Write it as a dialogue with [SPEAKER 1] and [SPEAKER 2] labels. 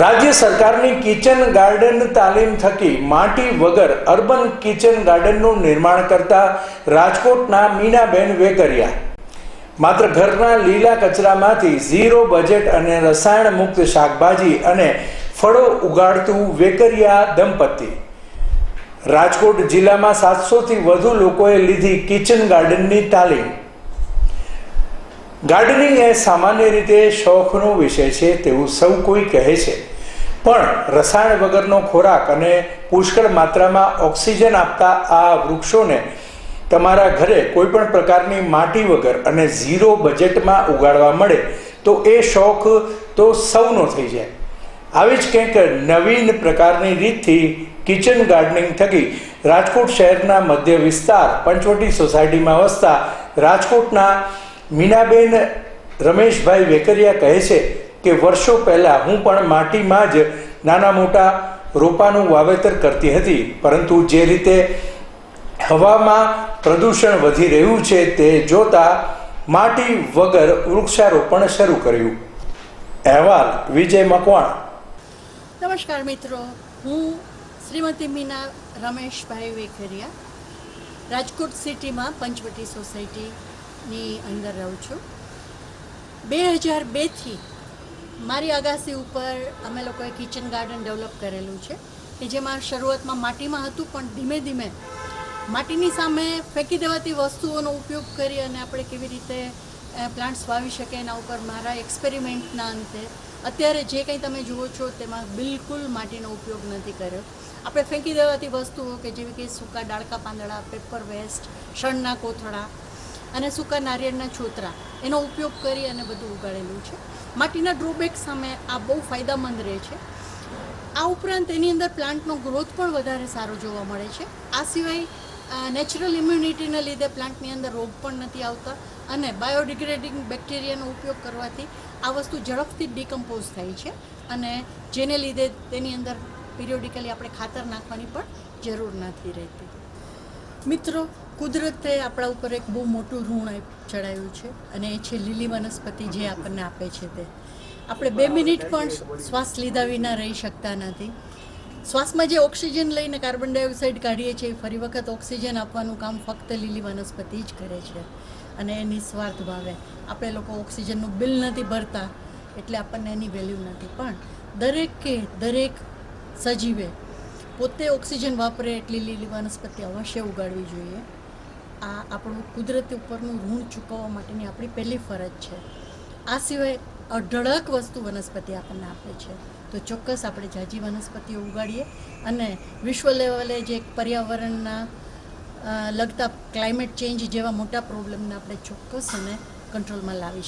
[SPEAKER 1] રાજ્ય સરકારની kitchen garden તાલીમ થકી માટી વગર અર્બન કિચન ગાર્ડનનું નિર્માણ કરતા રાજકોટના મીનાબેન વેકરિયા. માત્ર ઘરના લીલા કચરામાંથી ઝીરો બજેટ અને રસાયણ મુક્ત શાકભાજી અને ફળો ઉગાડતું વેકરિયા દંપતી. રાજકોટ જિલ્લામાં સાતસોથી વધુ લોકોએ લીધી કિચન ગાર્ડનની તાલીમ. ગાર્ડનિંગ એ સામાન્ય રીતે શોખનો વિષય છે તેવું સૌ કોઈ કહે છે. પણ રસાયણ વગરનો ખોરાક અને પુષ્કળ માત્રામાં ઓક્સિજન આપતા આ વૃક્ષોને તમારા ઘરે કોઈ પણ પ્રકારની માટી વગર અને ઝીરો બજેટમાં ઉગાડવા મળે તો એ શોખ તો સૌનો થઈ જાય. આવી જ કંઈક નવીન પ્રકારની રીતથી કિચન ગાર્ડનિંગ થકી રાજકોટ શહેરના મધ્ય વિસ્તાર, પંચવટી સોસાયટીમાં વસતા રાજકોટના મીનાબેન રમેશભાઈ વેકરિયા કહે છે કે વર્ષો પહેલાં હું પણ માટીમાં જ નાના મોટા રોપાનું વાવેતર કરતી હતી, પરંતુ જે રીતે હવામાં પ્રદૂષણ વધી રહ્યું છે તે જોતા માટી વગર વૃક્ષારોપણ શરૂ કર્યું. અહેવાલ વિજય મકવાણ.
[SPEAKER 2] નમસ્કાર મિત્રો, હું શ્રીમતી મીના રમેશભાઈ વેખરિયા રાજકોટ સિટીમાં પંચવટી સોસાયટીની અંદર રહું છું. બે હજાર બેથી મારી અગાસી ઉપર અમે લોકોએ કિચન ગાર્ડન ડેવલપ કરેલું છે, કે જેમાં શરૂઆતમાં માટીમાં હતું, પણ ધીમે ધીમે માટીની સામે ફેંકી દેવાતી વસ્તુઓનો ઉપયોગ કરી અને આપણે કેવી રીતે પ્લાન્ટ્સ વાવી શકીએ એના ઉપર મારા એક્સપેરિમેન્ટના અંતે અત્યારે જે કંઈ તમે જુઓ છો તેમાં બિલકુલ માટીનો ઉપયોગ નથી કર્યો. આપણે ફેંકી દેવાતી વસ્તુઓ કે જેવી કે સૂકા ડાળકા પાંદડા પેપર વેસ્ટ શણના કોથળા અને સૂકા નારિયેળના છોતરા. એનો ઉપયોગ કરી અને બધું ઉગાડેલું છે. માટીના ડ્રોબેક સામે આ બહુ ફાયદામંદ રહે છે. આ ઉપરાંત એની અંદર પ્લાન્ટનો ગ્રોથ પણ વધારે સારો જોવા મળે છે. આ સિવાય નેચરલ ઇમ્યુનિટીના લીધે પ્લાન્ટની અંદર રોગ પણ નથી આવતા અને બાયોડિગ્રેડિંગ બેક્ટેરિયાનો ઉપયોગ કરવાથી આ વસ્તુ ઝડપથી ડિકમ્પોઝ થાય છે અને જેને લીધે તેની અંદર પિરિયોડિકલી આપણે ખાતર નાખવાની પણ જરૂર નથી રહેતી. મિત્રો, કુદરતે આપણા ઉપર એક બહુ મોટું ઋણ ચડાવ્યું છે અને એ છે લીલી વનસ્પતિ જે આપણને આપે છે તે. આપણે બે મિનિટ પણ શ્વાસ લીધા વિના રહી શકતા નથી. શ્વાસમાં જે ઓક્સિજન લઈને કાર્બન ડાયોક્સાઇડ કાઢીએ છીએ ફરી વખત ઓક્સિજન આપવાનું કામ ફક્ત લીલી વનસ્પતિ જ કરે છે અને એ નિસ્વાર્થ ભાવે. આપણે લોકો ઓક્સિજનનું બિલ નથી ભરતા, એટલે આપણને એની વેલ્યુ નથી. પણ દરેકે દરેક સજીવે પોતે ઓક્સિજન વાપરે એટલી લીલી વનસ્પતિ અવશ્ય ઉગાડવી જોઈએ. આ આપણું કુદરતી ઉપરનું ઋણ ચૂકવવા માટેની આપણી પહેલી ફરજ છે. આ સિવાય અઢળક વસ્તુ વનસ્પતિ આપણને આપે છે. તો ચોક્કસ આપણે જાજી વનસ્પતિઓ ઉગાડીએ અને વિશ્વ લેવલે જે પર્યાવરણના લગતા ક્લાઇમેટ ચેન્જ જેવા મોટા પ્રોબ્લેમને આપણે ચોક્કસ અને કંટ્રોલમાં લાવી